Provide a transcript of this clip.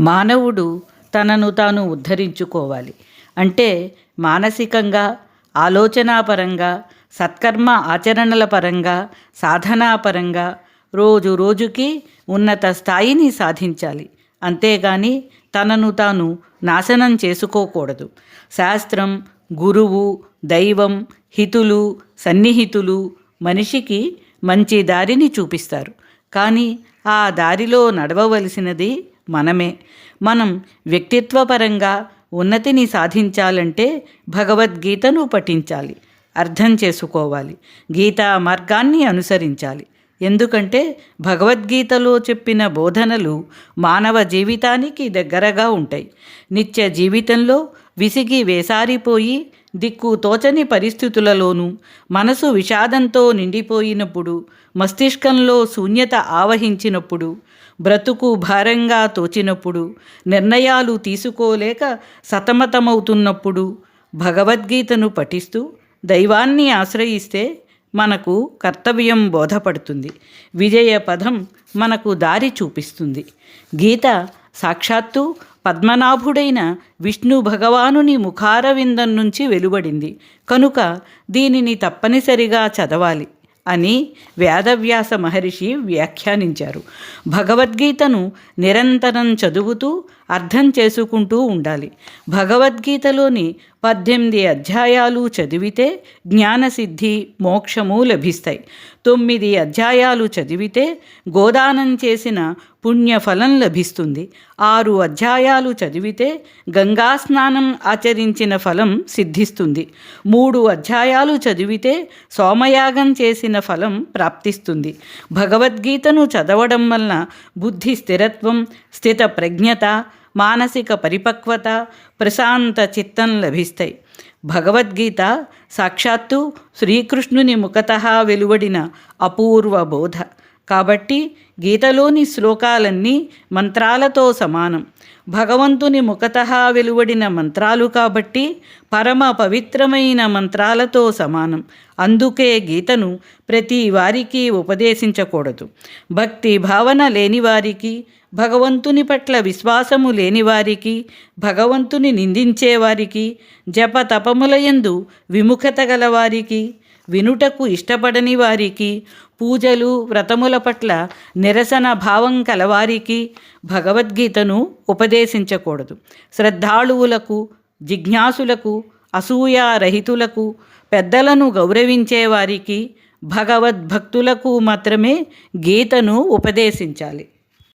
మానవుడు తనను తాను ఉద్ధరించుకోవాలి. అంటే మానసికంగా ఆలోచనాపరంగా సత్కర్మ ఆచరణల పరంగా సాధనాపరంగా రోజు రోజుకి ఉన్నత స్థాయిని సాధించాలి. అంతేగాని తనను తాను నాశనం చేసుకోకూడదు. శాస్త్రం గురువు దైవం హితులు సన్నిహితులు మనిషికి మంచి దారిని చూపిస్తారు. కానీ ఆ దారిలో నడవవలసినది మనమే. మనం వ్యక్తిత్వపరంగా ఉన్నతిని సాధించాలంటే భగవద్గీతను పఠించాలి. అర్థం చేసుకోవాలి. గీతా మార్గాన్ని అనుసరించాలి. ఎందుకంటే భగవద్గీతలో చెప్పిన బోధనలు మానవ జీవితానికి దగ్గరగా ఉంటాయి. నిత్య జీవితంలో విసిగి వేసారిపోయి దిక్కు తోచని పరిస్థితులలోనూ మనసు విషాదంతో నిండిపోయినప్పుడు మస్తిష్కంలో శూన్యత ఆవహించినప్పుడు బ్రతుకు భారంగా తోచినప్పుడు నిర్ణయాలు తీసుకోలేక సతమతమవుతున్నప్పుడు భగవద్గీతను పఠిస్తూ దైవాన్ని ఆశ్రయిస్తే మనకు కర్తవ్యం బోధపడుతుంది. విజయ పదం మనకు దారి చూపిస్తుంది. గీత సాక్షాత్తు పద్మనాభుడైన విష్ణు భగవానుని ముఖారవిందం నుంచి వెలువడింది. కనుక దీనిని తప్పనిసరిగా చదవాలి అని వేదవ్యాస మహర్షి వ్యాఖ్యానించారు. భగవద్గీతను నిరంతరం చదువుతూ అర్థం చేసుకుంటూ ఉండాలి. భగవద్గీతలోని పద్దెనిమిది అధ్యాయాలు చదివితే జ్ఞానసిద్ధి మోక్షము లభిస్తాయి. తొమ్మిది అధ్యాయాలు చదివితే గోదానం చేసిన పుణ్యఫలం లభిస్తుంది. ఆరు అధ్యాయాలు చదివితే గంగా స్నానం ఆచరించిన ఫలం సిద్ధిస్తుంది. మూడు అధ్యాయాలు చదివితే సోమయాగం చేసిన ఫలం ప్రాప్తిస్తుంది. భగవద్గీతను చదవడం వలన బుద్ధి స్థిరత్వం స్థిత ప్రజ్ఞత మానసిక పరిపక్వత ప్రశాంత చిత్తం లభిస్తాయి. భగవద్గీత సాక్షాత్తు శ్రీకృష్ణుని ముఖత వెలువడిన అపూర్వ బోధ. కాబట్టి గీతలోని శ్లోకాలన్నీ మంత్రాలతో సమానం. భగవంతుని ముఖత వెలువడిన మంత్రాలు కాబట్టి పరమ పవిత్రమైన మంత్రాలతో సమానం. అందుకే గీతను ప్రతి వారికి ఉపదేశించకూడదు. భక్తి భావన లేని వారికి భగవంతుని పట్ల విశ్వాసము లేని వారికి భగవంతుని నిందించేవారికి జప తపములయందు విముఖత గలవారికి వినుటకు ఇష్టపడని వారికి పూజలు వ్రతముల పట్ల నిరసన భావం కలవారికి భగవద్గీతను ఉపదేశించకూడదు. శ్రద్ధాళువులకు జిజ్ఞాసులకు అసూయారహితులకు పెద్దలను గౌరవించే వారికి భగవద్భక్తులకు మాత్రమే గీతను ఉపదేశించాలి.